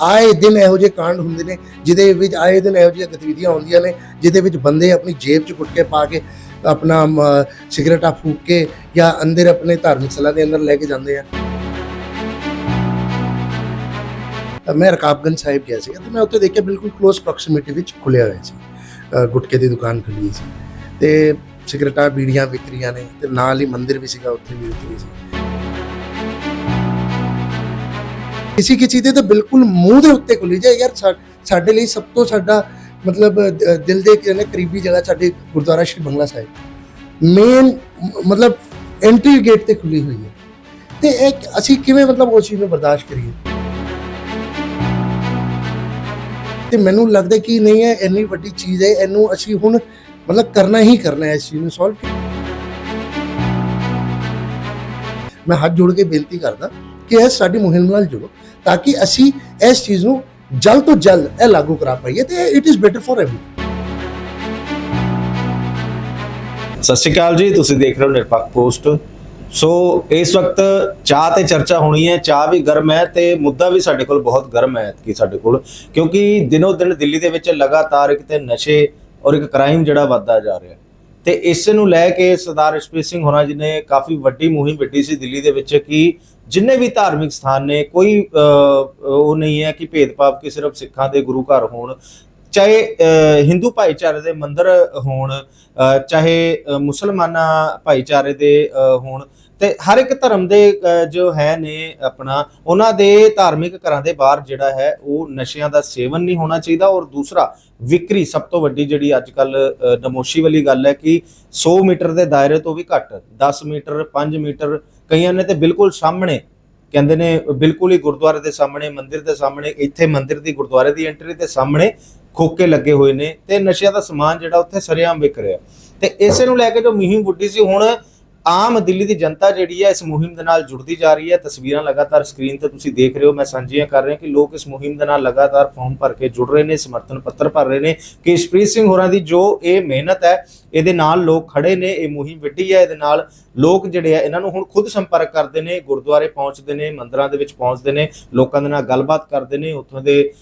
ਆਏ ਦਿਨ ਇਹੋ ਜਿਹੇ ਕਾਂਡ ਹੁੰਦੇ ਨੇ ਜਿਹਦੇ ਵਿੱਚ ਆਏ ਦਿਨ ਇਹੋ ਜਿਹੀਆਂ ਗਤੀਵਿਧੀਆਂ ਹੁੰਦੀਆਂ ਨੇ ਜਿਹਦੇ ਵਿੱਚ ਬੰਦੇ ਆਪਣੀ ਜੇਬ 'ਚ ਗੁਟਕੇ ਪਾ ਕੇ ਆਪਣਾ ਅਮ, ਫੂਕ ਕੇ ਜਾਂ ਅੰਦਰ ਆਪਣੇ ਧਾਰਮਿਕ ਸਲਾ ਦੇ ਅੰਦਰ ਲੈ ਕੇ ਜਾਂਦੇ ਆ। ਮੈਂ ਰਕਾਬਗੰਜ ਸਾਹਿਬ ਗਿਆ ਸੀ ਤੇ ਮੈਂ ਉੱਥੇ ਦੇਖਿਆ ਬਿਲਕੁਲ ক্লোਜ਼ ਪ੍ਰੋਕਸੀਮਿਟੀ ਵਿੱਚ ਖੁੱਲਿਆ ਹੋਇਆ ਸੀ। ਗੁਟਕੇ ਦੀ ਦੁਕਾਨ ਖੁੱਲੀ ਸੀ। ਤੇ ਸਿਗਰਟਾਂ ਬੀੜੀਆਂ ਵਿਕਰੀਆਂ ਨੇ ਤੇ ਨਾਲ ਹੀ ਮੰਦਿਰ ਵੀ ਸੀਗਾ ਉੱਥੇ ਵੀ ਵਿਕਰੀ ਸੀ। ਕਿਸੇ ਕਿਸੇ ਦੇ ਤਾਂ ਬਿਲਕੁਲ ਮੂੰਹ ਦੇ ਉੱਤੇ ਖੁੱਲੀ ਜਾਏ ਯਾਰ ਸਾਡੇ ਲਈ ਸਭ ਤੋਂ ਸਾਡਾ ਮਤਲਬ ਦਿਲ ਦੇ ਕਰੀਬੀ ਜਗ੍ਹਾ ਸਾਡੇ ਗੁਰਦੁਆਰਾ ਸ਼੍ਰੀ ਬੰਗਲਾ ਸਾਹਿਬ। ਮੇਨ ਮਤਲਬ ਐਂਟਰੀ ਗੇਟ ਤੇ ਖੁੱਲੀ ਹੋਈ ਹੈ। ਤੇ ਇੱਕ ਅਸੀਂ ਕਿਵੇਂ ਮਤਲਬ ਉਸ ਚੀਜ਼ ਨੂੰ ਬਰਦਾਸ਼ਤ ਕਰੀਏ? ਤੇ ਮੈਨੂੰ ਲੱਗਦਾ ਕਿ ਨਹੀਂ ਹੈ, ਇੰਨੀ ਵੱਡੀ ਚੀਜ਼ ਹੈ, ਇਹਨੂੰ ਅਸੀਂ ਹੁਣ ਮਤਲਬ ਕਰਨਾ ਹੀ ਕਰਨਾ ਹੈ ਇਸ ਚੀਜ਼ ਨੂੰ ਸੋਲਵ ਮੈਂ ਹੱਥ ਜੋੜ ਕੇ ਬੇਨਤੀ ਕਰਦਾ ਕਿ ਇਹ ਸਾਡੀ ਮੁਹਿੰਮ ਨਾਲ ਜੁੜੋ, ਤਾਂ ਕਿ ਅਸੀਂ ਇਸ ਚੀਜ਼ ਨੂੰ ਜਲ ਤੋਂ ਜਲ ਇਹ ਲਾਗੂ ਕਰਾ ਪਾਈਏ ਤੇ it is better for everyone Sat Sri Akal ਜੀ, ਤੁਸੀਂ ਦੇਖ ਰਹੇ ਹੋ ਨਿਰਪੱਖ ਪੋਸਟ। ਸੋ ਇਸ ਵਕਤ ਚਾਹ ਤੇ ਚਰਚਾ ਹੋਣੀ ਹੈ, ਚਾਹ ਵੀ ਗਰਮ ਹੈ ਤੇ ਮੁੱਦਾ ਵੀ ਸਾਡੇ ਕੋਲ ਬਹੁਤ ਗਰਮ ਹੈ ਕਿ ਸਾਡੇ ਕੋਲ, ਕਿਉਂਕਿ ਦਿਨੋ ਦਿਨ ਦਿੱਲੀ ਦੇ ਵਿੱਚ ਲਗਾਤਾਰ ਇੱਕ ਤੇ ਨਸ਼ੇ ਔਰ ਇੱਕ ਕ੍ਰਾਈਮ ਜਿਹੜਾ ਵੱਧਦਾ ਜਾ ਰਿਹਾ ਤੇ ਇਸ ਨੂੰ ਲੈ ਕੇ ਸਰਦਾਰ ਰਸ਼ਪੀਰ ਸਿੰਘ ਹੋਣਾ ਜੀ ਨੇ ਕਾਫੀ ਵੱਡੀ ਮੁਹਿੰਮ ਵਿੱਢੀ ਸੀ ਦਿੱਲੀ ਦੇ ਵਿੱਚ ਕਿ ਜਿੰਨੇ ਵੀ ਧਾਰਮਿਕ ਸਥਾਨ ਨੇ ਕੋਈ ਉਹ ਨਹੀਂ ਹੈ ਕਿ ਭੇਦਭਾਵ ਕਿ ਸਿਰਫ ਸਿੱਖਾਂ ਦੇ ਗੁਰੂ ਘਰ ਹੋਣ। ਚਾਹੇ ਹਿੰਦੂ ਭਾਈਚਾਰੇ ਦੇ ਮੰਦਰ ਹੋਣ ਚਾਹੇ ਅਹ, ਮੁਸਲਮਾਨਾਂ ਭਾਈਚਾਰੇ ਦੇ ਹੋਣ। ਤੇ ਹਰ ਇੱਕ ਧਰਮ ਦੇ ਜੋ ਹੈ ਨੇ ਆਪਣਾ ਉਹਨਾਂ ਦੇ ਧਾਰਮਿਕ ਘਰਾਂ ਦੇ ਬਾਹਰ ਜਿਹੜਾ ਹੈ ਉਹ ਨਸ਼ਿਆਂ ਦਾ ਸੇਵਨ ਨਹੀਂ ਹੋਣਾ ਚਾਹੀਦਾ। ਔਰ ਦੂਸਰਾ ਵਿਕਰੀ ਸਭ ਤੋਂ ਵੱਡੀ ਜਿਹੜੀ ਅੱਜ ਕੱਲ ਨਮੋਸ਼ੀ ਵਾਲੀ ਗੱਲ ਹੈ ਕਿ 100 ਮੀਟਰ ਦੇ ਦਾਇਰੇ ਤੋਂ ਵੀ ਘੱਟ 10 ਮੀਟਰ 5 ਮੀਟਰ ਕਈਆਂ ਨੇ ਤੇ ਬਿਲਕੁਲ ਸਾਹਮਣੇ, ਕਹਿੰਦੇ ਨੇ ਬਿਲਕੁਲ ਹੀ ਗੁਰਦੁਆਰੇ ਦੇ ਸਾਹਮਣੇ, ਮੰਦਿਰ ਦੇ ਸਾਹਮਣੇ, ਇੱਥੇ ਮੰਦਿਰ ਦੀ ਗੁਰਦੁਆਰੇ ਦੀ ਐਂਟਰੀ ਦੇ ਸਾਹਮਣੇ ਖੋਕੇ ਲੱਗੇ ਹੋਏ ਨੇ ਤੇ ਨਸ਼ਿਆਂ ਦਾ ਸਮਾਨ ਜਿਹੜਾ ਉੱਥੇ ਸਰਿਆਮ ਵਿਕ ਰਿਹਾ। ਤੇ ਇਸੇ ਨੂੰ ਲੈ ਕੇ ਜੋ ਮੁਹਿੰਮ ਬੁੱਢੀ ਸੀ, ਹੁਣ ਆਮ ਦਿੱਲੀ ਦੀ ਜਨਤਾ ਜਿਹੜੀ ਹੈ ਇਸ ਮੁਹਿੰਮ ਦੇ ਨਾਲ ਜੁੜਦੀ ਜਾ ਰਹੀ ਹੈ। ਤਸਵੀਰਾਂ ਲਗਾਤਾਰ ਸਕਰੀਨ ਤੇ ਤੁਸੀਂ ਦੇਖ ਰਹੇ ਹੋ। ਮੈਂ ਸਾਂਝੀਆਂ ਕਰ ਰਿਹਾ ਕਿ ਲੋਕ ਇਸ ਮੁਹਿੰਮ ਦੇ ਨਾਲ ਲਗਾਤਾਰ ਫਾਰਮ ਭਰ ਕੇ ਜੁੜ ਰਹੇ ਨੇ, ਸਮਰਥਨ ਪੱਤਰ ਭਰ ਰਹੇ ਨੇ। ਕਿ ਇਸ਼ਪ੍ਰੀਤ ਸਿੰਘ ਹੋਰਾਂ ਦੀ ਜੋ ਇਹ ਮਿਹਨਤ ਹੈ, ਇਹਦੇ ਨਾਲ ਲੋਕ ਖੜੇ ਨੇ। ਇਹ ਮੁਹਿੰਮ ਵਿੱਢੀ ਹੈ। ਇਹਦੇ ਨਾਲ ਲੋਕ ਜਿਹੜੇ ਆ, ਇਹਨਾਂ ਨੂੰ ਹੁਣ ਖੁਦ ਸੰਪਰਕ ਕਰਦੇ ਨੇ, ਗੁਰਦੁਆਰੇ ਪਹੁੰਚਦੇ ਨੇ, ਮੰਦਰਾਂ ਦੇ ਵਿੱਚ ਪਹੁੰਚਦੇ ਨੇ, ਲੋਕਾਂ ਦੇ ਨਾਲ ਗੱਲਬਾਤ ਕਰਦੇ ਨੇ। ਉੱਥੋਂ ਦੇ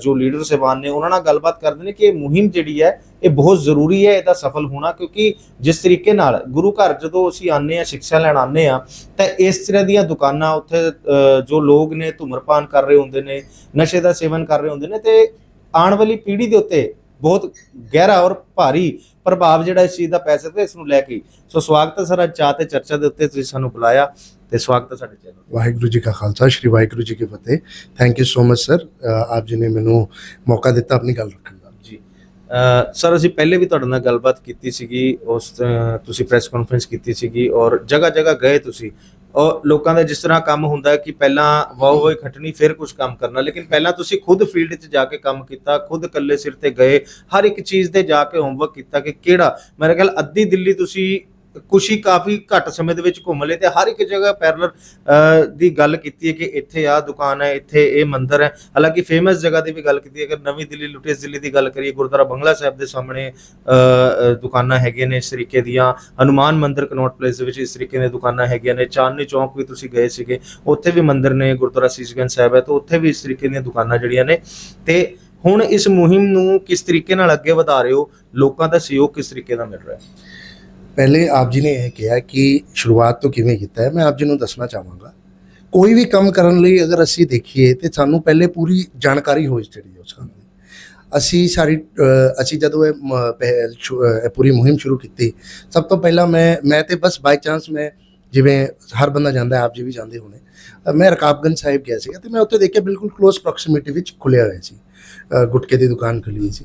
ਜੋ ਲੀਡਰ ਸਹਿਬਾਨ ਨੇ, ਉਹਨਾਂ ਨਾਲ ਗੱਲਬਾਤ ਕਰਦੇ ਨੇ ਕਿ ਇਹ ਮੁਹਿੰਮ ਜਿਹੜੀ ਹੈ, ਇਹ ਬਹੁਤ ਜ਼ਰੂਰੀ ਹੈ, ਇਹਦਾ ਸਫਲ ਹੋਣਾ, ਕਿਉਂਕਿ ਜਿਸ ਤਰੀਕੇ ਨਾਲ ਗੁਰੂ ਘਰ ਜਦੋਂ ਅਸੀਂ ਆਨੇ ਆ ਸਿੱਖਿਆ ਲੈਣ ਆਨੇ ਆ ਤਾਂ ਇਸ ਤਰ੍ਹਾਂ ਦੀਆਂ ਦੁਕਾਨਾਂ ਉੱਥੇ ਜੋ ਲੋਕ ਨੇ ਧੂਮਰਪਾਨ ਕਰ ਰਹੇ ਹੁੰਦੇ ਨੇ, ਨਸ਼ੇ ਦਾ ਸੇਵਨ ਕਰ ਰਹੇ ਹੁੰਦੇ ਨੇ, ਤੇ ਆਉਣ ਵਾਲੀ ਪੀੜ੍ਹੀ ਦੇ ਉੱਤੇ ਬਹੁਤ ਗਹਿਰਾ ਔਰ ਭਾਰੀ ਪ੍ਰਭਾਵ ਜਿਹੜਾ ਇਸ ਚੀਜ਼ ਦਾ ਪੈ ਸਕਦਾ ਇਸ ਨੂੰ ਲੈ ਕੇ। ਸੋ ਸਵਾਗਤ ਹੈ ਸਰ ਅੱਜ ਚਾਹ ਤੇ ਚਰਚਾ ਦੇ ਉੱਤੇ ਤੁਸੀਂ ਸਾਨੂੰ ਬੁਲਾਇਆ ਤੇ ਸਵਾਗਤ ਹੈ ਸਾਡੇ ਚੈਨਲ ਵਾਹਿਗੁਰੂ ਜੀ ਕਾ ਖਾਲਸਾ ਸ਼੍ਰੀ ਵਾਹਿਗੁਰੂ ਜੀ ਕੀ ਫਤਿਹ। Thank you so much sir ਆਪ ਜੀ ਨੇ ਮੈਨੂੰ ਮੌਕਾ ਦਿੱਤਾ ਆਪਣੀ ਗੱਲ ਰੱਖਣ ਦਾ। ਜੀ। ਸਰ ਅਸੀਂ ਪਹਿਲੇ ਵੀ ਤੁਹਾਡੇ ਨਾਲ ਗੱਲਬਾਤ ਕੀਤੀ ਸੀਗੀ ਉਸ ਤੁਸੀਂ ਪ੍ਰੈਸ ਕਾਨਫਰੰਸ ਕੀਤੀ ਸੀਗੀ ਔਰ ਜਗ੍ਹਾ ਜਗ੍ਹਾ ਗਏ ਤੁਸੀਂ। ਔਰ ਲੋਕਾਂ ਦਾ ਜਿਸ ਤਰ੍ਹਾਂ ਕੰਮ ਹੁੰਦਾ ਕਿ ਪਹਿਲਾਂ ਵਾਹ ਵਾਹ ਖੱਟਣੀ, ਫਿਰ ਕੁਝ ਕੰਮ ਕਰਨਾ, ਲੇਕਿਨ ਪਹਿਲਾਂ ਤੁਸੀਂ ਖੁਦ ਫੀਲਡ 'ਚ ਜਾ ਕੇ ਕੰਮ ਕੀਤਾ, ਖੁਦ ਇਕੱਲੇ ਸਿਰ ਤੇ ਗਏ, ਹਰ ਇੱਕ ਚੀਜ਼ ਤੇ ਜਾ ਕੇ ਹੋਮਵਰਕ ਕੀਤਾ ਕਿ ਕਿਹੜਾ? ਮੇਰੇ ਖਿਆਲ ਅੱਧੀ ਦਿੱਲੀ ਤੁਸੀਂ ਕੁਸ਼ੀ ਕਾਫੀ ਘੱਟ ਸਮੇਂ ਦੇ ਵਿੱਚ ਘੁੰਮ ਲਏ ਤੇ ਹਰ ਇੱਕ ਜਗ੍ਹਾ ਪੈਰਲਰ ਦੀ ਗੱਲ ਕੀਤੀ ਹੈ ਕਿ ਇੱਥੇ ਆਹ ਦੁਕਾਨ ਹੈ, ਇੱਥੇ ਇਹ ਮੰਦਿਰ ਹੈ। ਹਾਲਾਂਕਿ ਫੇਮਸ ਜਗ੍ਹਾ ਦੀ ਵੀ ਗੱਲ ਕੀਤੀ ਹੈ, ਅਗਰ ਨਵੀਂ ਦਿੱਲੀ, ਲੁਟੇਸ ਦਿੱਲੀ ਦੀ ਗੱਲ ਕਰੀਏ, ਗੁਰਦੁਆਰਾ ਬੰਗਲਾ ਸਾਹਿਬ ਦੇ ਸਾਹਮਣੇ ਦੁਕਾਨਾਂ ਹੈਗੀਆਂ ਨੇ ਇਸ ਤਰੀਕੇ ਦੀਆਂ। ਹਨੂਮਾਨ ਮੰਦਿਰ ਕਨੌਟ ਪਲੇਸ ਦੇ ਵਿੱਚ ਇਸ ਤਰੀਕੇ ਦੀਆਂ ਦੁਕਾਨਾਂ ਹੈਗੀਆਂ ਨੇ। ਚਾਂਦਨੀ ਚੌਂਕ ਵੀ ਤੁਸੀਂ ਗਏ ਸੀਗੇ, ਉੱਥੇ ਵੀ ਮੰਦਿਰ ਨੇ, ਗੁਰਦੁਆਰਾ ਸੀਸਗੰਜ ਸਾਹਿਬ ਹੈ, ਤਾਂ ਉੱਥੇ ਵੀ ਇਸ ਤਰੀਕੇ ਦੀਆਂ ਦੁਕਾਨਾਂ ਜਿਹੜੀਆਂ ਨੇ। ਤੇ ਹੁਣ ਇਸ ਮੁਹਿੰਮ ਨੂੰ ਕਿਸ ਤਰੀਕੇ ਨਾਲ ਅੱਗੇ ਵਧਾ ਰਹੇ ਹੋ? ਲੋਕਾਂ ਦਾ ਸਹਿਯੋਗ ਕਿਸ ਤਰੀਕੇ ਦਾ ਮਿਲ ਰਿਹਾ? ਹੈ ਪਹਿਲੇ ਆਪ ਜੀ ਨੇ ਇਹ ਕਿਹਾ ਕਿ ਸ਼ੁਰੂਆਤ ਤੋਂ ਕਿਵੇਂ ਕੀਤਾ ਹੈ, ਮੈਂ ਆਪ ਜੀ ਨੂੰ ਦੱਸਣਾ ਚਾਹਾਂਗਾ। ਕੋਈ ਵੀ ਕੰਮ ਕਰਨ ਲਈ ਅਗਰ ਅਸੀਂ ਦੇਖੀਏ ਤੇ ਸਾਨੂੰ ਪਹਿਲੇ ਪੂਰੀ ਜਾਣਕਾਰੀ ਹੋਣੀ ਚਾਹੀਦੀ ਹੈ ਉਸ ਕੰਮ ਦੀ। ਅਸੀਂ ਸਾਰੀ ਅਸੀਂ ਜਦੋਂ ਇਹ ਮ- ਪਹਿਲ ਪੂਰੀ ਮੁਹਿੰਮ ਸ਼ੁਰੂ ਕੀਤੀ, ਸਭ ਤੋਂ ਪਹਿਲਾਂ ਮੈਂ ਮੈਂ ਤੇ ਬਸ ਬਾਈ ਚਾਂਸ ਮੈਂ ਜਿਵੇਂ ਹਰ ਬੰਦਾ ਜਾਂਦਾ ਆਪ ਜੀ ਵੀ ਜਾਂਦੇ ਹੋਣੇ ਮੈਂ ਰਕਾਬਗੰਜ ਸਾਹਿਬ ਗਿਆ ਸੀਗਾ ਤੇ ਮੈਂ ਉੱਥੇ ਦੇਖਿਆ ਬਿਲਕੁਲ ক্লোਜ਼ ਪ੍ਰੋਕਸੀਮਿਟੀ ਵਿੱਚ ਖੁੱਲਿਆ ਹੋਇਆ ਸੀ। ਗੁਟਕੇ ਦੀ ਦੁਕਾਨ ਖੁੱਲੀ ਸੀ।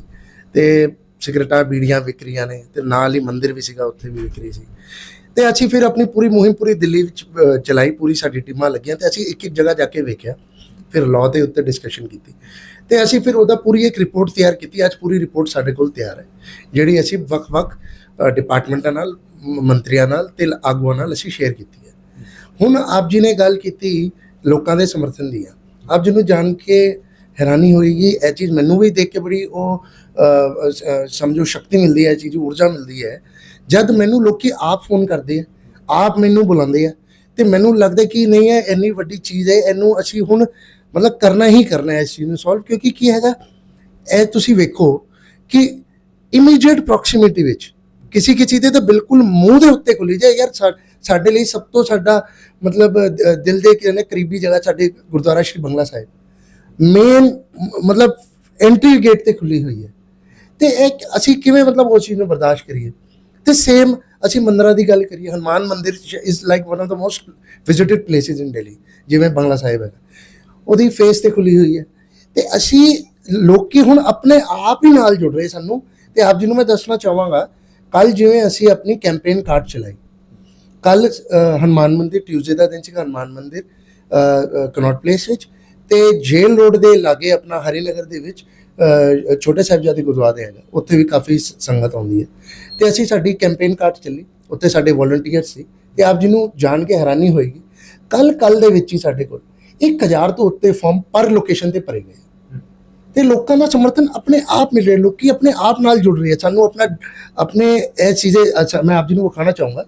ਤੇ ਸਿਗਰਟਾਂ ਬੀੜੀਆਂ ਵਿਕਰੀਆਂ ਨੇ ਤੇ ਨਾਲ ਹੀ ਮੰਦਿਰ ਵੀ ਸੀਗਾ, ਉੱਥੇ ਵੀ ਵਿਕਰੀ ਸੀ। ਤੇ ਅਸੀਂ ਫਿਰ ਆਪਣੀ ਪੂਰੀ ਮੁਹਿੰਮ ਪੂਰੀ ਦਿੱਲੀ ਵਿੱਚ ਚਲਾਈ, ਪੂਰੀ ਸਾਡੀ ਟੀਮਾਂ ਲੱਗੀਆਂ ਤੇ ਅਸੀਂ ਇੱਕ ਇੱਕ ਜਗ੍ਹਾ ਜਾ ਕੇ ਵੇਖਿਆ, ਫਿਰ ਲਾਅ ਦੇ ਉੱਤੇ ਡਿਸਕਸ਼ਨ ਕੀਤੀ। ਤੇ ਅਸੀਂ ਫਿਰ ਉਹਦਾ ਪੂਰੀ ਇੱਕ ਰਿਪੋਰਟ ਤਿਆਰ ਕੀਤੀ, ਅੱਜ ਪੂਰੀ ਰਿਪੋਰਟ ਸਾਡੇ ਕੋਲ ਤਿਆਰ ਹੈ, ਜਿਹੜੀ ਅਸੀਂ ਵੱਖ-ਵੱਖ ਡਿਪਾਰਟਮੈਂਟਾਂ ਨਾਲ ਮੰਤਰੀਆਂ ਨਾਲ ਤੇ ਆਗੂਆਂ ਨਾਲ ਅਸੀਂ ਸ਼ੇਅਰ ਕੀਤੀ ਹੈ। ਹੁਣ ਆਪ ਜੀ ਨੇ ਗੱਲ ਕੀਤੀ ਲੋਕਾਂ ਦੇ ਸਮਰਥਨ ਦੀ ਆਪ ਜੀ ਨੂੰ ਜਾਣ ਕੇ ਹੈਰਾਨੀ ਹੋਏਗੀ, ਇਹ ਚੀਜ਼ ਮੈਨੂੰ ਵੀ ਦੇਖ ਕੇ ਬੜੀ ਉਹ ਸਮਝੋ ਸ਼ਕਤੀ ਮਿਲਦੀ ਹੈ, ਇਹ ਚੀਜ਼ ਊਰਜਾ ਮਿਲਦੀ ਹੈ। ਜਦ ਮੈਨੂੰ ਲੋਕੀ ਆਪ ਫੋਨ ਕਰਦੇ ਆ, ਆਪ ਮੈਨੂੰ ਬੁਲਾਉਂਦੇ ਆ, ਤੇ ਮੈਨੂੰ ਲੱਗਦਾ ਕਿ ਨਹੀਂ ਹੈ ਇੰਨੀ ਵੱਡੀ ਚੀਜ਼ ਹੈ, ਇਹਨੂੰ ਅਸੀਂ ਹੁਣ ਮਤਲਬ ਕਰਨਾ ਹੀ ਕਰਨਾ ਹੈ ਇਸ ਚੀਜ਼ ਨੂੰ ਸੋਲਵ ਕਿਉਂਕਿ ਕੀ ਹੈਗਾ, ਇਹ ਤੁਸੀਂ ਵੇਖੋ ਕਿ ਇਮੀਡੀਏਟ ਪ੍ਰੋਕਸੀਮਿਟੀ ਵਿੱਚ ਕਿਸੇ ਕਿਸੇ ਦੇ ਤਾਂ ਬਿਲਕੁਲ ਮੂੰਹ ਦੇ ਉੱਤੇ ਖੁੱਲੀ ਜਾਏ, ਯਾਰ ਸਾਡੇ ਲਈ ਸਭ ਤੋਂ ਸਾਡਾ ਮਤਲਬ ਦਿਲ ਦੇ ਕਹਿੰਦੇ ਕਰੀਬੀ ਜਗ੍ਹਾ ਸਾਡੇ ਗੁਰਦੁਆਰਾ ਸ਼੍ਰੀ ਬੰਗਲਾ ਸਾਹਿਬ। ਮੇਨ ਮਤਲਬ ਐਂਟਰੀ ਗੇਟ ਤੇ ਖੁੱਲੀ ਹੋਈ ਹੈ। ਤੇ ਇਹ ਅਸੀਂ ਕਿਵੇਂ ਮਤਲਬ ਉਸ ਚੀਜ਼ ਨੂੰ ਬਰਦਾਸ਼ਤ ਕਰੀਏ? ਤੇ ਸੇਮ ਅਸੀਂ ਮੰਦਰਾਂ ਦੀ ਗੱਲ ਕਰੀਏ, Hanuman Mandir is like one of the most visited places in Delhi ਜਿਵੇਂ ਬੰਗਲਾ ਸਾਹਿਬ ਹੈ ਉਹਦੀ ਫੇਸ ਤੇ ਖੁੱਲੀ ਹੋਈ ਹੈ। ਤੇ ਅਸੀਂ ਲੋਕੀ ਹੁਣ ਆਪਣੇ ਆਪ ਹੀ ਨਾਲ ਜੁੜ ਰਹੇ ਸਾਨੂੰ, ਤੇ ਆਪ ਜੀ ਨੂੰ ਮੈਂ ਦੱਸਣਾ ਚਾਹਾਂਗਾ ਕੱਲ ਜਿਵੇਂ ਅਸੀਂ ਆਪਣੀ ਕੈਂਪੇਨ ਕਾਰਡ ਚਲਾਈ। ਕੱਲ ਹਨੂਮਾਨ ਮੰਦਿਰ ਟਿਊਜ਼ਡੇ ਦਾ ਦਿਨ ਸੀ ਹਨੂਮਾਨ ਮੰਦਿਰ ਕਨੌਟ ਪਲੇਸ ਵਿੱਚ। ਤੇ ਜੇਲ ਰੋਡ ਦੇ ਲਾਗੇ ਆਪਣਾ ਹਰੀਨਗਰ ਦੇ ਵਿੱਚ ਛੋਟੇ ਸਾਹਿਬਜ਼ਾਦੇ ਗੁਰਦੁਆਰਾ ਹੈਗਾ। ਉੱਥੇ ਵੀ ਕਾਫੀ ਸ- ਸੰਗਤ ਆਉਂਦੀ ਹੈ। ਤੇ ਅਸੀਂ ਸਾਡੀ ਕੈਂਪੇਨ ਕਾਰਡ ਚੱਲੀ। ਉੱਥੇ ਸਾਡੇ ਵੋਲੰਟੀਅਰ ਸੀ। ਤੇ ਆਪ ਜੀ ਨੂੰ ਜਾਣ ਕੇ ਹੈਰਾਨੀ ਹੋਏਗੀ। ਕੱਲ ਕੱਲ ਦੇ ਵਿੱਚ ਹੀ ਸਾਡੇ ਕੋਲ 1000 ਤੋਂ ਉੱਤੇ ਫਾਰਮ ਪਰ ਲੋਕੇਸ਼ਨ ਤੇ ਭਰੇ ਗਏ। ਤੇ ਲੋਕਾਂ ਦਾ ਸਮਰਥਨ ਆਪਣੇ ਆਪ ਮਿਲ ਰਿਹਾ। ਲੋਕੀ ਆਪਣੇ ਆਪ ਨਾਲ ਜੁੜ ਰਹੇ ਆ। ਸਾਨੂੰ ਆਪਣਾ, ਆਪਣੇ ਇਹ ਚੀਜ਼ੇ, ਅੱਛਾ, ਮੈਂ ਆਪ ਜੀ ਨੂੰ ਵਿਖਾਣਾ ਚਾਹੂੰਗਾ।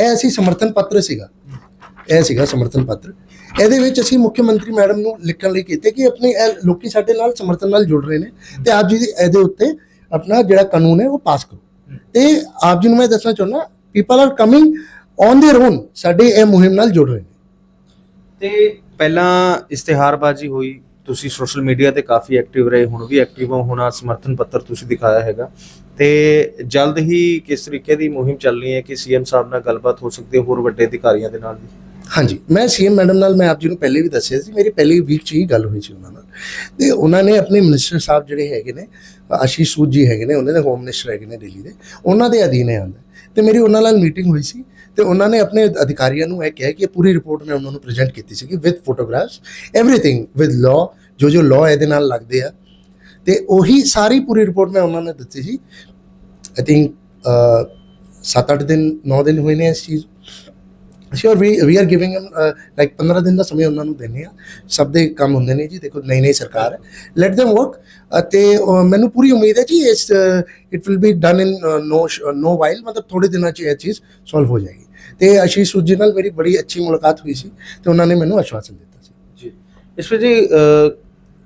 ਇਹ ਅਸੀਂ ਸਮਰਥਨ ਪੱਤਰ ਸੀਗਾ। ਇਹ ਸੀਗਾ ਸਮਰਥਨ ਪੱਤਰ। ਇਹਦੇ ਵਿੱਚ ਅਸੀਂ ਮੁੱਖ ਮੰਤਰੀ ਮੈਡਮ ਨੂੰ ਲਿਖਣ ਲਈ ਕੀਤੇ ਕਿ ਆਪਣੇ ਇਹ ਲੋਕੀ ਸਾਡੇ ਨਾਲ ਸਮਰਥਨ ਨਾਲ ਜੁੜ ਰਹੇ ਨੇ ਤੇ ਆਪ ਜੀ ਦੀ ਇਹਦੇ ਉੱਤੇ ਆਪਣਾ ਜਿਹੜਾ ਕਾਨੂੰਨ ਹੈ ਉਹ ਪਾਸ ਕਰੋ ਤੇ ਆਪ ਜੀ ਨੂੰ ਮੈਂ ਦੱਸਣਾ ਚਾਹੁੰਦਾ people are coming on there on ਸਾਡੇ ਇਹ ਮੁਹਿੰਮ ਨਾਲ ਜੁੜ ਰਹੇ ਨੇ ਤੇ ਪਹਿਲਾਂ ਇਸ਼ਤਿਹਾਰਬਾਜ਼ੀ ਹੋਈ ਤੁਸੀਂ ਸੋਸ਼ਲ ਮੀਡੀਆ ਤੇ ਕਾਫੀ ਐਕਟਿਵ ਰਹੇ ਹੁਣ ਵੀ ਐਕਟਿਵ ਹੋ ਹੁਣ ਆਹ ਸਮਰਥਨ ਪੱਤਰ ਤੁਸੀਂ ਦਿਖਾਇਆ ਹੈਗਾ ਤੇ ਜਲਦ ਹੀ ਕਿਸ ਤਰੀਕੇ ਦੀ ਮੁਹਿੰਮ ਚੱਲ ਰਹੀ ਹੈ ਕਿ ਸੀਐਮ ਸਾਹਿਬ ਨਾਲ ਗੱਲਬਾਤ ਹੋ ਸਕਦੀ ਹੈ ਹੋਰ ਵੱਡੇ ਅਧਿਕਾਰੀਆਂ ਦੇ ਨਾਲ ਵੀ ਹਾਂਜੀ, ਮੈਂ ਸੀਐਮ ਮੈਡਮ ਨਾਲ, ਮੈਂ ਆਪ ਜੀ ਨੂੰ ਪਹਿਲੇ ਵੀ ਦੱਸਿਆ ਸੀ, ਮੇਰੀ ਪਹਿਲੀ ਵੀਕ 'ਚ ਹੀ ਗੱਲ ਹੋਈ ਸੀ ਉਹਨਾਂ ਨਾਲ। ਤੇ ਉਹਨਾਂ ਨੇ ਆਪਣੇ ਮਿਨਿਸਟਰ ਸਾਹਿਬ ਜਿਹੜੇ ਹੈਗੇ ਨੇ, ਆਸ਼ੀਸ਼ ਸੂਦ ਜੀ ਹੈਗੇ ਨੇ, ਉਹਨਾਂ ਦੇ ਹੋਮ ਮਿਨਿਸਟਰ ਹੈਗੇ ਨੇ ਦਿੱਲੀ ਦੇ, ਉਹਨਾਂ ਦੇ ਅਧੀਨ ਹੈ ਆਉਂਦਾ ਤੇ ਮੇਰੀ ਉਹਨਾਂ ਨਾਲ ਮੀਟਿੰਗ ਹੋਈ ਸੀ, ਤੇ ਉਹਨਾਂ ਨੇ ਆਪਣੇ ਅਧਿਕਾਰੀਆਂ ਨੂੰ ਇਹ ਕਿਹਾ ਕਿ ਇਹ ਪੂਰੀ ਰਿਪੋਰਟ ਮੈਂ ਉਹਨਾਂ ਨੂੰ ਪ੍ਰੈਜ਼ੈਂਟ ਕੀਤੀ ਸੀ with photographs everything with law ਜੋ ਜੋ ਲਾਅ ਇਹਦੇ ਨਾਲ ਲੱਗਦੇ ਆ। ਤੇ ਉਹੀ ਸਾਰੀ ਪੂਰੀ ਰਿਪੋਰਟ ਮੈਂ ਉਹਨਾਂ ਨੇ ਦਿੱਤੀ ਸੀ। ਆਈ ਥਿੰਕ 7-8 ਦਿਨ 9 ਦਿਨ ਹੋਏ ਨੇ ਇਸ ਚੀਜ਼ sure we we are giving them like 15 ਦਿਨ ਦਾ ਸਮੇਂ ਉਹਨਾਂ ਨੂੰ ਦਿੰਦੇ ਆ ਸਭ ਦੇ ਕੰਮ ਹੁੰਦੇ ਨੇ ਜੀ, ਦੇਖੋ ਨਈ ਨਈ ਸਰਕਾਰ। ਹੈ ਲੈਟ them ਵਰਕ ਅਤੇ ਮੈਨੂੰ ਪੂਰੀ ਉਮੀਦ ਹੈ ਜੀ, ਇਸ it will be done in no no while ਮਤਲਬ ਥੋੜੇ ਦਿਨਾਂ ਚ ਇਹ ਚੀਜ਼ ਸੋਲਵ ਹੋ ਜਾਏਗੀ। ਤੇ ਆਸ਼ੀਸ਼ ਸੂਦ ਜੀ ਨਾਲ ਮੇਰੀ ਬੜੀ ਅੱਛੀ ਮੁਲਾਕਾਤ ਹੋਈ ਸੀ, ਤੇ ਉਹਨਾਂ ਨੇ ਮੈਨੂੰ ਆਸ਼ਵਾਸਨ ਦਿੱਤਾ ਸੀ। ਜੀ। ਇਸ ਵਿੱਚ ਜੀ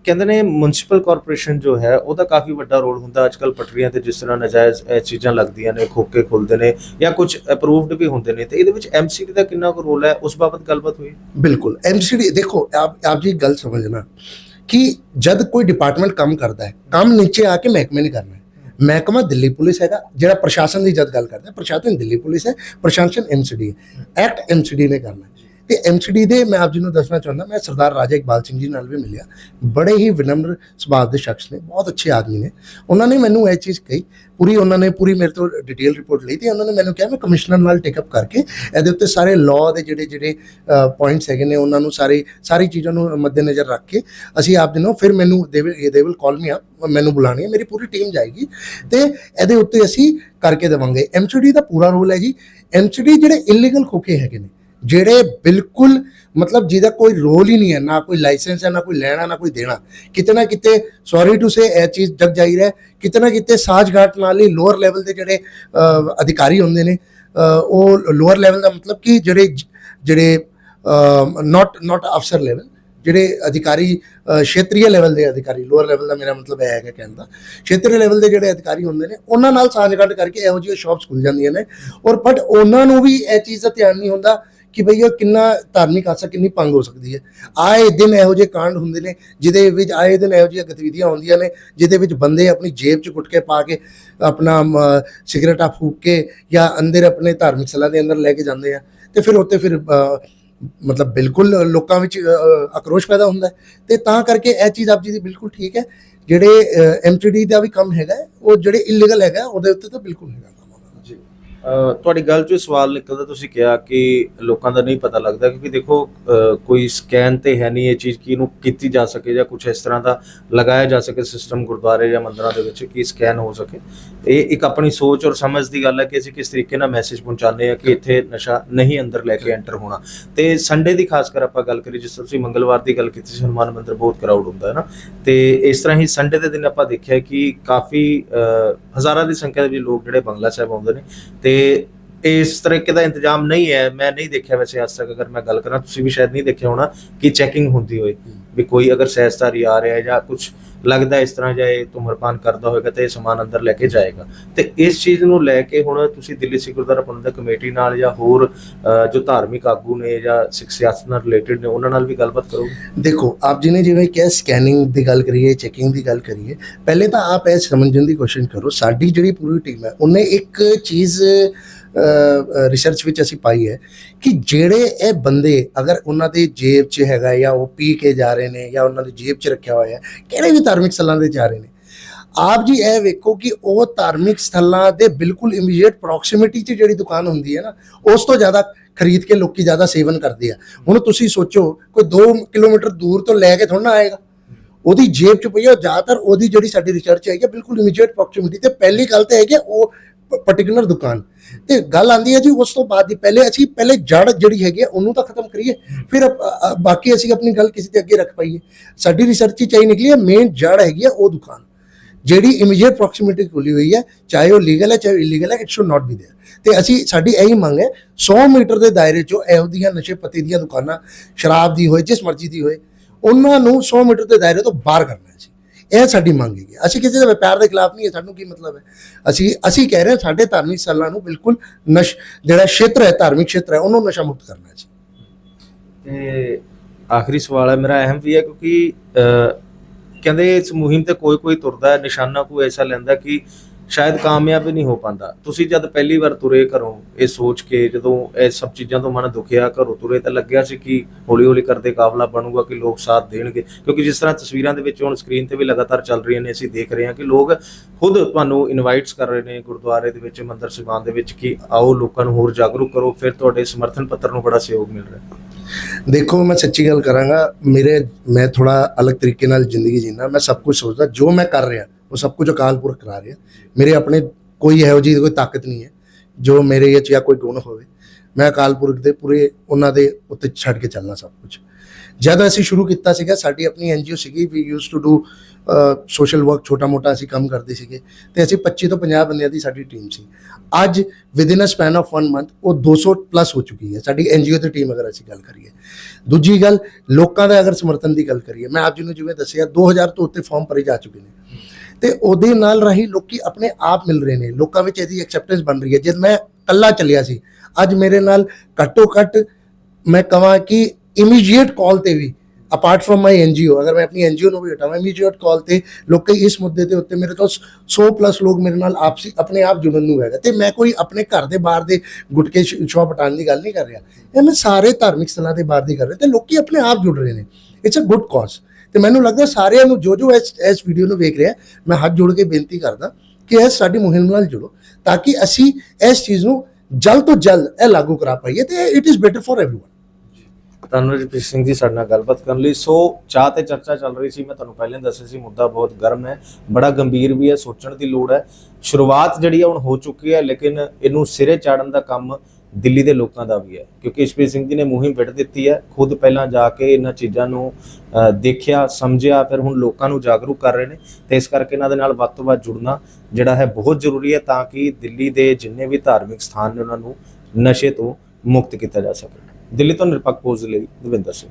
ਕਹਿੰਦੇ ਨੇ ਮਿਊਨਿਸਪਲ ਕਾਰਪੋਰੇਸ਼ਨ ਜੋ ਹੈ, ਉਹਦਾ ਕਾਫੀ ਵੱਡਾ ਰੋਲ ਹੁੰਦਾ ਅੱਜ ਕੱਲ ਪਟਰੀਆਂ ਤੇ ਜਿਸ ਤਰ੍ਹਾਂ ਨਜਾਇਜ਼ ਇਹ ਚੀਜ਼ਾਂ ਲੱਗਦੀਆਂ ਨੇ, ਖੋਕੇ ਖੁੱਲਦੇ ਨੇ ਜਾਂ ਕੁਝ ਅਪਰੂਵਡ ਵੀ ਹੁੰਦੇ ਨੇ, ਤੇ ਇਹਦੇ ਵਿੱਚ ਐਮਸੀਡੀ ਦਾ ਕਿੰਨਾ ਕੁ ਰੋਲ ਹੈ? ਉਸ ਬਾਬਤ ਗੱਲਬਾਤ ਹੋਈ? ਬਿਲਕੁਲ ਐਮਸੀਡੀ ਦੇਖੋ, ਆਪ ਆਪ ਜੀ ਇੱਕ ਗੱਲ ਸਮਝਣਾ ਕਿ ਜਦ ਕੋਈ ਡਿਪਾਰਟਮੈਂਟ ਕੰਮ ਕਰਦਾ ਹੈ, ਕੰਮ ਨੀਚੇ ਆ ਕੇ ਮਹਿਕਮੇ ਨੇ ਕਰਨਾ ਹੈ। ਮਹਿਕਮਾ ਦਿੱਲੀ ਪੁਲਿਸ ਹੈਗਾ, ਜਿਹੜਾ ਪ੍ਰਸ਼ਾਸਨ ਦੀ ਜਦ ਗੱਲ ਕਰਦਾ ਪ੍ਰਸ਼ਾਸਨ ਦਿੱਲੀ ਪੁਲਿਸ ਹੈ, ਪ੍ਰਸ਼ਾਸਨ ਐਮਸੀਡੀ ਹੈ। ਐਕਟ ਐਮਸੀਡੀ ਨੇ ਕਰਨਾ ਤੇ ਐਮਸੀਡੀ ਦੇ ਮੈਂ ਆਪ ਜੀ ਨੂੰ ਦੱਸਣਾ ਚਾਹੁੰਦਾ, ਮੈਂ ਸਰਦਾਰ ਰਾਜਾ ਇਕਬਾਲ ਸਿੰਘ ਜੀ ਨਾਲ ਵੀ ਮਿਲਿਆ। ਬੜੇ ਹੀ ਵਿਨਮਰ ਸੁਭਾਅ ਦੇ ਸ਼ਖਸ ਨੇ, ਬਹੁਤ ਅੱਛੇ ਆਦਮੀ ਨੇ। ਉਹਨਾਂ ਨੇ ਮੈਨੂੰ ਇਹ ਚੀਜ਼ ਕਹੀ, ਪੂਰੀ ਉਹਨਾਂ ਨੇ ਪੂਰੀ ਮੇਰੇ ਤੋਂ ਡਿਟੇਲ ਰਿਪੋਰਟ ਲਈ ਤੇ ਉਹਨਾਂ ਨੇ ਮੈਨੂੰ ਕਿਹਾ, ਮੈਂ ਕਮਿਸ਼ਨਰ ਨਾਲ ਟੇਕ ਅਪ ਕਰਕੇ ਇਹਦੇ ਉੱਤੇ ਸਾਰੇ ਲਾਅ ਦੇ ਜਿਹੜੇ ਜਿਹੜੇ ਪੁਆਇੰਟਸ ਹੈਗੇ ਨੇ, ਉਹਨਾਂ ਨੂੰ ਸਾਰੇ ਸਾਰੀ ਚੀਜ਼ਾਂ ਨੂੰ ਮੱਦੇਨਜ਼ਰ ਰੱਖ ਕੇ ਅਸੀਂ ਆਪ ਦਿਨੋਂ ਫਿਰ ਮੈਨੂੰ ਦੇ ਦੇ ਵਿਲ ਕਾਲ ਮੀ ਆ ਮੈਨੂੰ ਬੁਲਾਣੀ ਹੈ, ਮੇਰੀ ਪੂਰੀ ਟੀਮ ਜਾਏਗੀ ਤੇ ਇਹਦੇ ਉੱਤੇ ਅਸੀਂ ਕਰਕੇ ਦੇਵਾਂਗੇ। ਐਮਸੀਡੀ ਦਾ ਪੂਰਾ ਰੋਲ ਹੈ ਜੀ। ਐਮਸੀਡੀ ਜਿਹੜੇ ਇਲੀਗਲ ਖੋਖੇ ਹੈਗੇ ਨੇ ਜਿਹੜੇ ਬਿਲਕੁਲ ਮਤਲਬ ਜਿਹਦਾ ਕੋਈ ਰੋਲ ਹੀ ਨਹੀਂ ਹੈ ਨਾ ਕੋਈ ਲਾਇਸੈਂਸ ਹੈ ਨਾ ਕੋਈ ਲੈਣਾ ਨਾ ਕੋਈ ਦੇਣਾ। ਕਿਤੇ ਨਾ ਕਿਤੇ ਸੌਰੀ ਟੂ ਸੇ ਇਹ ਚੀਜ਼ ਜਗ ਜਾਈ ਰਿਹਾ। ਕਿਤੇ ਨਾ ਕਿਤੇ ਸਾਜਗਾਟ ਨਾਲ ਹੀ ਲੋਅਰ ਲੈਵਲ ਦੇ ਜਿਹੜੇ ਅਧਿਕਾਰੀ ਹੁੰਦੇ ਨੇ ਉਹ ਲੋਅਰ ਲੈਵਲ ਦਾ ਮਤਲਬ ਕਿ ਜਿਹੜੇ ਜਿਹੜੇ ਨਾਟ ਨਾਟ ਅਫਸਰ ਲੈਵਲ ਜਿਹੜੇ ਅਧਿਕਾਰੀ ਅਹ, ਖੇਤਰੀ ਲੈਵਲ ਦੇ ਅਧਿਕਾਰੀ ਲੋਅਰ ਲੈਵਲ ਦਾ ਮੇਰਾ ਮਤਲਬ ਇਹ ਹੈਗਾ ਕਹਿਣ ਦਾ। ਖੇਤਰੀ ਲੈਵਲ ਦੇ ਜਿਹੜੇ ਅਧਿਕਾਰੀ ਹੁੰਦੇ ਨੇ ਉਹਨਾਂ ਨਾਲ ਸਾਂਝਗਾਟ ਕਰਕੇ ਇਹੋ ਜਿਹੀ ਸ਼ਾਪਸ ਖੁੱਲ ਜਾਂਦੀਆਂ ਨੇ। ਔਰ ਬਟ ਉਹਨਾਂ ਨੂੰ ਵੀ ਇਹ ਚੀਜ਼ ਦਾ ਧਿਆਨ ਨਹੀਂ ਹੁੰਦਾ ਕਿ ਭਈ ਉਹ ਕਿੰਨਾ ਧਾਰਮਿਕ ਆਸਾ ਕਿੰਨੀ ਭੰਗ ਹੋ ਸਕਦੀ ਹੈ। ਆਏ ਦਿਨ ਇਹੋ ਜਿਹੇ ਕਾਂਡ ਹੁੰਦੇ ਨੇ ਜਿਹਦੇ ਵਿੱਚ ਆਏ ਦਿਨ ਇਹੋ ਜਿਹੀਆਂ ਗਤੀਵਿਧੀਆਂ ਹੁੰਦੀਆਂ ਨੇ ਜਿਹਦੇ ਵਿੱਚ ਬੰਦੇ ਆਪਣੀ ਜੇਬ 'ਚ ਗੁਟਕੇ ਪਾ ਕੇ ਆਪਣਾ ਅਮ, ਸਿਗਰਟਾਂ ਫੂਕ ਕੇ ਜਾਂ ਅੰਦਰ ਆਪਣੇ ਧਾਰਮਿਕ ਸਲਾ ਦੇ ਅੰਦਰ ਲੈ ਕੇ ਜਾਂਦੇ ਆ। ਤੇ ਫਿਰ ਉੱਤੇ ਫਿਰ ਮਤਲਬ ਬਿਲਕੁਲ ਲੋਕਾਂ ਵਿੱਚ ਅ, ਆਕਰੋਸ਼ ਪੈਦਾ ਹੁੰਦਾ ਹੈ। ਤੇ ਤਾਂ ਕਰਕੇ ਇਹ ਚੀਜ਼ ਆਪ ਜੀ ਦੀ ਬਿਲਕੁਲ ਠੀਕ ਹੈ। ਜਿਹੜੇ ਐਮਟੀਡੀ ਦਾ ਵੀ ਕੰਮ ਹੈਗਾ ਉਹ ਜਿਹੜੇ ਇਲੀਗਲ ਹੈਗਾ ਉਹਦੇ ਉੱਤੇ ਤਾਂ ਬਿਲਕੁਲ ਹੈਗਾ। ਤੁਹਾਡੀ ਗੱਲ ਚੋਂ ਸਵਾਲ ਨਿਕਲਦਾ, ਤੁਸੀਂ ਕਿਹਾ ਕਿ ਲੋਕਾਂ ਦਾ ਨਹੀਂ ਪਤਾ ਲੱਗਦਾ ਕਿਉਂਕਿ ਦੇਖੋ ਕੋਈ ਸਕੈਨ ਤੇ ਹੈ ਨਹੀਂ ਇਹ ਚੀਜ਼ ਕਿ ਇਹਨੂੰ ਕੀਤੀ ਜਾ ਸਕੇ ਜਾਂ ਕੁਝ ਇਸ ਤਰ੍ਹਾਂ ਦਾ ਲਗਾਇਆ ਜਾ ਸਕੇ ਸਿਸਟਮ ਗੁਰਦੁਆਰੇ ਜਾਂ ਮੰਦਰਾਂ ਦੇ ਵਿੱਚ ਕਿ ਸਕੈਨ ਹੋ ਸਕੇ। ਇਹ ਇੱਕ ਆਪਣੀ ਸੋਚ ਔਰ ਸਮਝ ਦੀ ਗੱਲ ਹੈ ਕਿ ਅਸੀਂ ਕਿਸ ਤਰੀਕੇ ਨਾਲ ਮੈਸੇਜ ਪਹੁੰਚਾਉਂਦੇ ਆ ਕਿ ਇੱਥੇ ਨਸ਼ਾ ਨਹੀਂ ਅੰਦਰ ਲੈ ਕੇ ਐਂਟਰ ਹੋਣਾ। ਤੇ ਸੰਡੇ ਦੀ ਖਾਸ ਕਰ ਆਪਾਂ ਗੱਲ ਕਰੀ ਜਿਸ ਤਰ੍ਹਾਂ ਤੁਸੀਂ ਮੰਗਲਵਾਰ ਦੀ ਗੱਲ ਕੀਤੀ ਸੀ, ਹਨੂਮਾਨ ਮੰਦਿਰ ਬਹੁਤ ਕਰਾਊਡ ਹੁੰਦਾ ਹੈ ਨਾ। ਤੇ ਇਸ ਤਰ੍ਹਾਂ ਹੀ ਸੰਡੇ ਦੇ ਦਿਨ ਆਪਾਂ ਦੇਖਿਆ ਕਿ ਕਾਫੀ ਹਜ਼ਾਰਾਂ ਦੀ ਸੰਖਿਆ ਦੇ ਵਿੱਚ ਲੋਕ ਜਿਹੜੇ ਬੰਗਲਾ ਸਾਹਿਬ ਆਉਂਦੇ ਨੇ, ਤੇ え、ਇਸ ਤਰੀਕੇ ਦਾ ਇੰਤਜ਼ਾਮ ਨਹੀਂ ਹੈ, ਮੈਂ ਨਹੀਂ ਦੇਖਿਆ ਵੈਸੇ ਅੱਜ ਤੱਕ ਅਗਰ ਮੈਂ ਗੱਲ ਕਰਾਂ, ਤੁਸੀਂ ਵੀ ਸ਼ਾਇਦ ਨਹੀਂ ਦੇਖਿਆ ਹੋਣਾ ਕਿ ਚੈਕਿੰਗ ਹੁੰਦੀ ਹੋਏ, ਵੀ ਕੋਈ ਅਗਰ ਸੈਸਤਾਰੀ ਆ ਰਿਹਾ ਹੈ ਜਾਂ ਕੁਝ ਲੱਗਦਾ ਇਸ ਤਰ੍ਹਾਂ ਜਾਂ ਇਹ ਕਰਦਾ ਹੋਵੇਗਾ ਤੇ ਇਹ ਸਮਾਨ ਅੰਦਰ ਲੈ ਕੇ ਜਾਏਗਾ। ਤੇ ਇਸ ਚੀਜ਼ ਨੂੰ ਲੈ ਕੇ ਹੁਣ ਤੁਸੀਂ ਦਿੱਲੀ ਸਿੱਖ ਗੁਰਦੁਆਰਾ ਪ੍ਰਬੰਧਕ ਕਮੇਟੀ ਨਾਲ ਜਾਂ ਹੋਰ ਜੋ ਧਾਰਮਿਕ ਆਗੂ ਨੇ ਜਾਂ ਸਿੱਖ ਸਿਆਸਤ ਨਾਲ ਰਿਲੇਟਡ ਨੇ, ਉਹਨਾਂ ਨਾਲ ਵੀ ਗੱਲਬਾਤ ਕਰੋਗੇ? ਦੇਖੋ, ਆਪ ਜੀ ਨੇ ਜਿਵੇਂ ਕਿਹਾ ਸਕੈਨਿੰਗ ਦੀ ਗੱਲ ਕਰੀਏ ਚੈਕਿੰਗ ਦੀ ਗੱਲ ਕਰੀਏ, ਪਹਿਲੇ ਤਾਂ ਆਪ ਇਹ ਸਮਝਣ ਦੀ ਕੋਸ਼ਿਸ਼ ਕਰੋ, ਸਾਡੀ ਜਿਹੜੀ ਪੂਰੀ ਟੀਮ ਹੈ, ਉਹਨੇ ਇੱਕ ਚੀਜ਼ ਰਿਸਰਚ ਵਿੱਚ ਅਸੀਂ ਪਾਈ ਹੈ ਕਿ ਜਿਹੜੇ ਇਹ ਬੰਦੇ ਅਗਰ ਉਹਨਾਂ ਦੇ ਜੇਬ 'ਚ ਹੈਗਾ ਜਾਂ ਉਹ ਪੀ ਕੇ ਜਾ ਰਹੇ ਨੇ ਜਾਂ ਉਹਨਾਂ ਦੀ ਜੇਬ 'ਚ ਰੱਖਿਆ ਹੋਇਆ ਹੈ ਕਿਹੜੇ ਵੀ ਧਾਰਮਿਕ ਸਥਲਾਂ ਦੇ ਜਾ ਰਹੇ ਨੇ ਆਪ ਜੀ ਇਹ ਵੇਖੋ ਕਿ ਉਹ ਧਾਰਮਿਕ ਸਥਲਾਂ ਦੇ ਬਿਲਕੁਲ ਇਮੀਡੀਏਟ ਪ੍ਰੋਕਸੀਮਿਟੀ 'ਚ ਜਿਹੜੀ ਦੁਕਾਨ ਹੁੰਦੀ ਹੈ ਨਾ ਉਸ ਤੋਂ ਜ਼ਿਆਦਾ ਖਰੀਦ ਕੇ ਲੋਕੀ ਜ਼ਿਆਦਾ ਸੇਵਨ ਕਰਦੇ ਆ। ਹੁਣ ਤੁਸੀਂ ਸੋਚੋ ਕੋਈ 2 ਕਿਲੋਮੀਟਰ ਦੂਰ ਤੋਂ ਲੈ ਕੇ ਥੋੜਾ ਨਾ ਆਏਗਾ। ਉਹਦੀ ਜੇਬ 'ਚ ਪਈ ਆ ਜ਼ਿਆਦਾਤਰ ਉਹਦੀ ਜਿਹੜੀ ਸਾਡੀ ਰਿਸਰਚ ਹੈਗੀ ਹੈ, ਬਿਲਕੁਲ ਇਮੀਡੀਏਟ ਪ੍ਰੋਕਸੀਮਿਟੀ ਤੇ ਪਹਿਲੀ ਗੱਲ ਤਾਂ ਹੈ ਕਿ ਉਹ ਪਾਰਟਿਕੂਲਰ ਦੁਕਾਨ ਤੇ ਗੱਲ ਆਂਦੀ ਹੈ ਜੀ ਉਸ ਤੋਂ ਬਾਅਦ ਦੀ ਪਹਿਲੇ ਅਸੀਂ ਪਹਿਲੇ ਜੜ ਜਿਹੜੀ ਹੈਗੀ ਹੈ ਉਹਨੂੰ ਤਾਂ ਖਤਮ ਕਰੀਏ ਫਿਰ ਅ- ਅ- ਬਾਕੀ ਅਸੀਂ ਆਪਣੀ ਗੱਲ ਕਿਸੇ ਦੇ ਅੱਗੇ ਰੱਖ ਪਾਈਏ ਸਾਡੀ ਰਿਸਰਚ ਚ ਆਈ ਨਿਕਲੀ ਹੈ ਮੇਨ ਜੜ ਹੈਗੀ ਹੈ ਉਹ ਦੁਕਾਨ ਜਿਹੜੀ ਇਮੀਡੀਏਟ ਪ੍ਰੋਕਸੀਮਿਟੀ ਖੁੱਲੀ ਹੋਈ ਹੈ ਚਾਹੇ ਉਹ ਲੀਗਲ ਹੈ ਚਾਹੇ ਇਲੀਗਲ ਹੈ it should not be there ਤੇ ਅਸੀਂ ਸਾਡੀ ਇਹੀ ਮੰਗ ਹੈ 100 ਮੀਟਰ ਦੇ ਦਾਇਰੇ ਚੋਂ ਇਹੋ ਦੀਆਂ ਨਸ਼ੇ ਪੱਤੇ ਦੀਆਂ ਦੁਕਾਨਾਂ ਸ਼ਰਾਬ ਦੀ ਹੋਏ ਜਿਸ ਮਰਜ਼ੀ ਦੀ ਹੋਏ ਉਹਨਾਂ ਨੂੰ 100 ਮੀਟਰ ਦੇ ਦਾਇਰੇ ਤੋਂ ਬਾਹਰ ਕਰਨਾ ਹੈ ਜੀ ਇਹ ਸਾਡੀ ਮੰਗ ਹੈਗੀ ਅਸੀਂ ਕਿਸੇ ਦੇ ਵਪਾਰ ਦੇ ਖਿਲਾਫ ਨਹੀਂ ਹੈ ਸਾਨੂੰ ਕੀ ਮਤਲਬ ਹੈ? ਅਸੀਂ ਅਸੀਂ ਕਹਿ ਰਹੇ ਸਾਡੇ ਧਾਰਮਿਕ ਸਥਲਾਂ ਨੂੰ ਬਿਲਕੁਲ ਨਸ਼ ਜਿਹੜਾ ਖੇਤਰ ਹੈ ਧਾਰਮਿਕ ਖੇਤਰ ਹੈ ਉਹਨੂੰ ਨਸ਼ਾ ਮੁਕਤ ਕਰਨਾ ਹੈ ਤੇ ਆਖਰੀ ਸਵਾਲ ਹੈ ਮੇਰਾ ਅਹਿਮ ਵੀ ਹੈ ਕਿਉਂਕਿ ਅ, ਕਹਿੰਦੇ ਇਸ ਮੁਹਿੰਮ ਤੇ ਕੋਈ ਕੋਈ ਤੁਰਦਾ ਨਿਸ਼ਾਨਾ ਕੋਈ ਐਸਾ ਲੈਂਦਾ ਕਿ ਸ਼ਾਇਦ ਕਾਮਯਾਬ ਹੀ ਨਹੀਂ ਹੋ ਪਾਉਂਦਾ। ਤੁਸੀਂ ਜਦ ਪਹਿਲੀ ਵਾਰ ਤੁਰੇ ਘਰੋਂ, ਇਹ ਸੋਚ ਕੇ ਜਦੋਂ ਇਹ ਸਭ ਚੀਜ਼ਾਂ ਤੋਂ ਮਨ ਦੁਖਿਆ, ਘਰੋਂ ਤੁਰੇ ਤਾਂ ਲੱਗਿਆ ਸੀ ਕਿ ਹੌਲੀ ਹੌਲੀ ਕਰਦੇ ਕਾਫਲਾ ਬਣੂਗਾ ਕਿ ਲੋਕ ਸਾਥ ਦੇਣਗੇ। ਕਿਉਂਕਿ ਜਿਸ ਤਰ੍ਹਾਂ ਤਸਵੀਰਾਂ ਦੇ ਵਿੱਚ ਹੁਣ ਸਕਰੀਨ ਤੇ ਵੀ ਲਗਾਤਾਰ ਚੱਲ ਰਹੀਆਂ ਨੇ, ਅਸੀਂ ਦੇਖ ਰਹੇ ਹਾਂ ਕਿ ਲੋਕ ਖੁਦ ਤੁਹਾਨੂੰ ਇਨਵਾਈਟਸ ਕਰ ਰਹੇ ਨੇ ਗੁਰਦੁਆਰੇ ਦੇ ਵਿੱਚ, ਮੰਦਰ ਸਾਹਿਬਾਨ ਦੇ ਵਿੱਚ ਕਿ ਆਓ ਲੋਕਾਂ ਨੂੰ ਹੋਰ ਜਾਗਰੂਕ ਕਰੋ, ਫਿਰ ਤੁਹਾਡੇ ਸਮਰਥਨ ਪੱਤਰ ਨੂੰ ਬੜਾ ਸਹਿਯੋਗ ਮਿਲ ਰਿਹਾ। ਹੈ ਦੇਖੋ, ਮੈਂ ਸੱਚੀ ਗੱਲ ਕਰਾਂਗਾ, ਮੇਰੇ, ਮੈਂ ਥੋੜਾ ਅਲੱਗ ਤਰੀਕੇ ਨਾਲ ਜ਼ਿੰਦਗੀ ਜੀਣਾ ਮੈਂ ਸਭ ਕੁਝ ਸੋਚਦਾ, ਜੋ ਮੈਂ ਕਰ ਰਿਹਾ ਉਹ ਸਭ ਕੁਝ ਅਕਾਲ ਪੁਰਖ ਕਰਾ ਰਿਹਾ। ਮੇਰੇ ਆਪਣੇ ਕੋਈ ਇਹੋ ਜਿਹੀ ਕੋਈ ਤਾਕਤ ਨਹੀਂ ਹੈ, ਜੋ ਮੇਰੇ ਵਿੱਚ ਜਾਂ ਕੋਈ ਗੁਣ ਹੋਵੇ। ਮੈਂ ਅਕਾਲ ਪੁਰਖ ਦੇ ਪੂਰੇ ਉਹਨਾਂ ਦੇ ਉੱਤੇ ਛੱਡ ਕੇ ਚੱਲਣਾ ਸਭ ਕੁਝ। ਜਦ ਅਸੀਂ ਸ਼ੁਰੂ ਕੀਤਾ ਸੀਗਾ, ਸਾਡੀ ਆਪਣੀ ਐਨਜੀਓ ਸੀਗੀ we use to do social work ਛੋਟਾ ਮੋਟਾ ਅਸੀਂ ਕੰਮ ਕਰਦੇ ਸੀਗੇ। ਤੇ ਅਸੀਂ 25 ਤੋਂ 50 ਬੰਦਿਆਂ ਦੀ ਸਾਡੀ ਟੀਮ ਸੀ। ਅੱਜ with in a span of 1 month ਉਹ 200 ਪਲੱਸ ਹੋ ਚੁੱਕੀ ਹੈ। ਸਾਡੀ ਐਨਜੀਓ ਦੀ ਟੀਮ ਅਗਰ ਅਸੀਂ ਗੱਲ ਕਰੀਏ। ਦੂਜੀ ਗੱਲ, ਲੋਕਾਂ ਦਾ ਅਗਰ ਸਮਰਥਨ ਦੀ ਗੱਲ ਕਰੀਏ, ਮੈਂ ਆਪ ਜੀ ਨੂੰ ਜਿਵੇਂ ਦੱਸਿਆ 2000 ਤੋਂ ਉੱਤੇ ਫਾਰਮ ਭਰੇ ਜਾ ਚੁੱਕੇ ਨੇ। ਤੇ ਉਹਦੇ ਨਾਲ ਰਾਹੀਂ ਲੋਕੀ ਆਪਣੇ ਆਪ ਮਿਲ ਰਹੇ ਨੇ। ਲੋਕਾਂ ਵਿੱਚ ਇਹਦੀ ਐਕਸੈਪਟੈਂਸ ਬਣ ਰਹੀ ਹੈ। ਜਦ ਮੈਂ ਕੱਲਾ ਚੱਲਿਆ ਸੀ, ਅੱਜ ਮੇਰੇ ਨਾਲ ਘੱਟੋ ਘੱਟ ਮੈਂ ਕਹਾਂ ਕਿ ਇਮੀਡੀਏਟ ਕਾਲ ਤੇ ਵੀ ਅਪਾਰਟ ਫਰਮ ਮਾਈ ਐਨਜੀਓ ਅਗਰ ਮੈਂ ਆਪਣੀ ਐਨਜੀਓ ਨੂੰ ਵੀ ਹਟਾਵਾਂ ਇਮੀਡੀਏਟ ਕਾਲ ਤੇ ਲੋਕੀ ਇਸ ਮੁੱਦੇ ਦੇ ਉੱਤੇ ਮੇਰੇ ਤੋਂ 100 ਪਲੱਸ ਲੋਕ ਮੇਰੇ ਨਾਲ ਆਪਸੀ, ਆਪਣੇ ਆਪ ਜੁੜਨ ਨੂੰ ਹੈਗਾ। ਤੇ ਮੈਂ ਕੋਈ ਆਪਣੇ ਘਰ ਦੇ ਬਾਹਰ ਦੇ ਗੁਟਕੇ ਸ਼ੌਪ ਹਟਾਉਣ ਦੀ ਗੱਲ ਨਹੀਂ ਕਰ ਰਿਹਾ। ਇਹ ਮੈਂ ਸਾਰੇ ਧਾਰਮਿਕ ਸਥਲਾਂ ਦੇ ਬਾਹਰ ਦੀ ਕਰ ਰਿਹਾ। ਤੇ ਲੋਕੀ ਆਪਣੇ ਆਪ ਜੁੜ ਰਹੇ ਨੇ। ਇਟਸ ਅ ਗੁੱਡ ਕਾਜ਼ ਤੇ ਮੈਨੂੰ ਲੱਗਦਾ ਸਾਰਿਆਂ ਨੂੰ ਜੋ ਜੋ ਇਸ ਇਸ ਵੀਡੀਓ ਨੂੰ ਵੇਖ ਰਿਹਾ, ਮੈਂ ਹੱਥ ਜੋੜ ਕੇ ਬੇਨਤੀ ਕਰਦਾ ਕਿ ਇਹ ਸਾਡੀ ਮੁਹਿੰਮ ਨਾਲ ਜੁੜੋ, ਤਾਂ ਕਿ ਅਸੀਂ ਇਸ ਚੀਜ਼ ਨੂੰ ਜਲਦ ਤੋਂ ਜਲਦ ਇਹ ਲਾਗੂ ਕਰਾ ਪਾਈਏ ਤੇ it is better for everyone Tanvarjeet Singh ji ਸਾਡੇ ਨਾਲ ਗੱਲਬਾਤ ਕਰਨ ਲਈ। ਸੋ ਚਾਹ ਤੇ ਚਰਚਾ ਚੱਲ ਰਹੀ ਸੀ, ਮੈਂ ਤੁਹਾਨੂੰ ਪਹਿਲਾਂ ਦੱਸਿਆ ਸੀ, ਮੁੱਦਾ ਬਹੁਤ ਗਰਮ ਹੈ, ਬੜਾ ਗੰਭੀਰ ਵੀ ਹੈ, ਸੋਚਣ ਦੀ ਲੋੜ ਹੈ। ਸ਼ੁਰੂਆਤ ਜਿਹੜੀ ਹੁਣ ਹੋ ਚੁੱਕੀ ਹੈ, ਲੇਕਿਨ ਇਹਨੂੰ ਸਿਰੇ ਚਾੜਨ ਦਾ ਕੰਮ ਦਿੱਲੀ ਦੇ ਲੋਕਾਂ ਦਾ ਵੀ ਹੈ, ਕਿਉਂਕਿ ਇਸ਼ਪ੍ਰੀਤ ਸਿੰਘ ਜੀ ਨੇ ਮੁਹਿੰਮ ਵਿੱਢ ਦਿੱਤੀ ਹੈ, ਖੁਦ ਪਹਿਲਾਂ ਜਾ ਕੇ ਇਹਨਾਂ ਚੀਜ਼ਾਂ ਨੂੰ ਦੇਖਿਆ, ਸਮਝਿਆ, ਫਿਰ ਹੁਣ ਲੋਕਾਂ ਨੂੰ ਜਾਗਰੂਕ ਕਰ ਰਹੇ ਨੇ, ਤੇ ਇਸ ਕਰਕੇ ਇਹਨਾਂ ਦੇ ਨਾਲ ਵੱਧ ਤੋਂ ਵੱਧ ਜੁੜਨਾ ਜਿਹੜਾ ਹੈ ਬਹੁਤ ਜ਼ਰੂਰੀ ਹੈ ਤਾਂ ਕਿ ਦਿੱਲੀ ਦੇ ਜਿੰਨੇ ਵੀ ਧਾਰਮਿਕ ਸਥਾਨ ਨੇ ਉਹਨਾਂ ਨੂੰ ਨਸ਼ੇ ਤੋਂ ਮੁਕਤ ਕੀਤਾ ਜਾ ਸਕੇ। ਦਿੱਲੀ ਤੋਂ ਨਿਰਪੱਖ ਪੋਜ਼ ਲਈ ਦਵਿੰਦਰ ਸਿੰਘ।